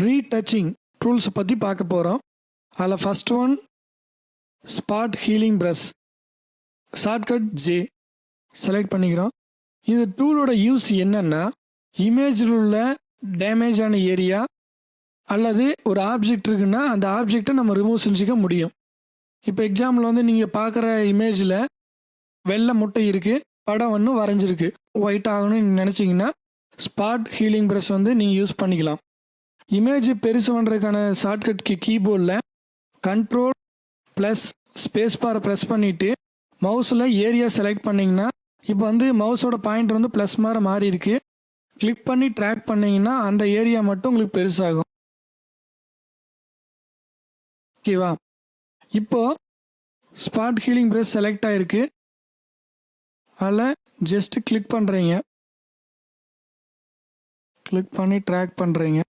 Retouching டூல்ஸை பற்றி பார்க்க போகிறோம் அதில் first one spot healing brush shortcut J select பண்ணிக்கிறோம். இந்த டூலோட யூஸ் என்னென்னா இமேஜில் உள்ள டேமேஜான ஏரியா அல்லது ஒரு ஆப்ஜெக்ட் இருக்குன்னா அந்த ஆப்ஜெக்டை நம்ம ரிமூவ் செஞ்சுக்க முடியும். இப்போ எக்ஸாம்பிள் வந்து நீங்கள் பார்க்குற இமேஜில் வெள்ளை முட்டை இருக்குது படம் ஒன்று வரைஞ்சிருக்கு. ஒயிட் ஆகணும்னு நீங்கள் நினச்சிங்கன்னா ஸ்பாட் ஹீலிங் ப்ரெஷ் வந்து நீங்கள் யூஸ் பண்ணிக்கலாம். இமேஜ் பெருசு பண்ணுறதுக்கான ஷார்ட்கட் கீபோர்டில் கண்ட்ரோல் ப்ளஸ் ஸ்பேஸ் பாரை ப்ரெஸ் பண்ணிவிட்டு மவுஸில் ஏரியா செலக்ட் பண்ணிங்கன்னா இப்போ வந்து மவுஸோட பாயிண்ட் வந்து ப்ளஸ் மாதிரி மாறி இருக்கு. கிளிக் பண்ணி ட்ராக் பண்ணிங்கன்னா அந்த ஏரியா மட்டும் உங்களுக்கு பெருசாகும். ஓகேவா இப்போ ஸ்பாட் ஹீலிங் ப்ரெஸ் செலக்ட் ஆகிருக்கு அதில் ஜஸ்ட்டு கிளிக் பண்ணுறீங்க கிளிக் பண்ணி ட்ராக் பண்ணுறீங்க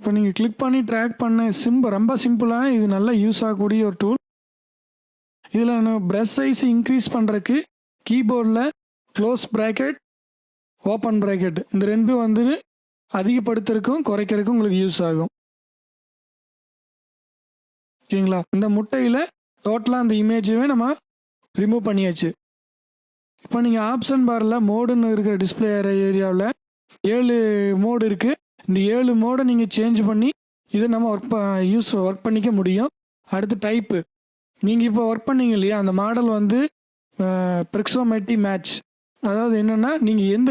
இப்போ நீங்கள் கிளிக் பண்ணி ட்ராக் பண்ண. சிம்ப ரொம்ப சிம்பிளான இது நல்லா யூஸ் ஆகக்கூடிய ஒரு டூல் இதில் நான் ப்ரெஷ் சைஸ் இன்க்ரீஸ் பண்ணுறதுக்கு கீபோர்டில் க்ளோஸ் ப்ராக்கெட் ஓப்பன் ப்ராக்கெட் இந்த ரெண்டும் வந்து அதிகப்படுத்துறதுக்கும் குறைக்கிறதுக்கும் உங்களுக்கு யூஸ் ஆகும். ஓகேங்களா? இந்த முட்டையில் டோட்டலாக அந்த இமேஜவே நம்ம ரிமூவ் பண்ணியாச்சு. இப்போ நீங்கள் ஆப்ஷன் பாரில் மோடுன்னு இருக்கிற டிஸ்பிளே ஏரியாவில் ஏழு மோடு இருக்குது இந்த ஏழு மோடை நீங்கள் சேஞ்ச் பண்ணி இதை நம்ம ஒர்க் யூஸ் ஒர்க் பண்ணிக்க முடியும். அடுத்து டைப்பு நீங்கள் இப்போ ஒர்க் பண்ணீங்க இல்லையா அந்த மாடல் வந்து ப்ரிக்ஸோமேட்டி மேட்ச் அதாவது என்னென்னா நீங்கள் எந்த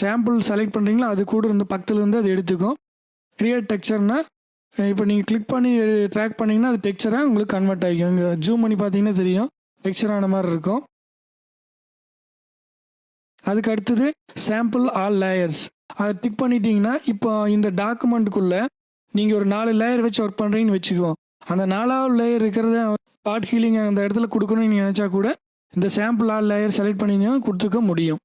சாம்பிள் செலக்ட் பண்ணுறீங்களோ அது கூட இருந்து பக்கத்துலேருந்து அது எடுத்துக்கும். கிரியேட் டெக்ஸ்சர்னா இப்போ நீங்கள் கிளிக் பண்ணி ட்ராக் பண்ணிங்கன்னா அது டெக்ஸ்சராக உங்களுக்கு கன்வெர்ட் ஆகிக்கும் இங்கே ஜூம் பண்ணி பார்த்தீங்கன்னா தெரியும். டெக்ஸ்சர் ஆன மாதிரி இருக்கும். அதுக்கு அடுத்தது சாம்பிள் ஆல் லேயர்ஸ் அதை டிக் பண்ணிட்டீங்கன்னா இப்போ இந்த டாக்குமெண்ட்டுக்குள்ளே நீங்கள் ஒரு நாலு லேயர் வச்சு ஒர்க் பண்ணுறீங்கன்னு வச்சுக்குவோம் அந்த நாலாவது லேயர் இருக்கிறத பார்ட் ஹீலிங் அந்த இடத்துல கொடுக்கணும்னு நினச்சா கூட இந்த சாம்பிள் ஆள் லேயர் செலக்ட் பண்ணியிருந்தீங்கன்னா கொடுத்துக்க முடியும்.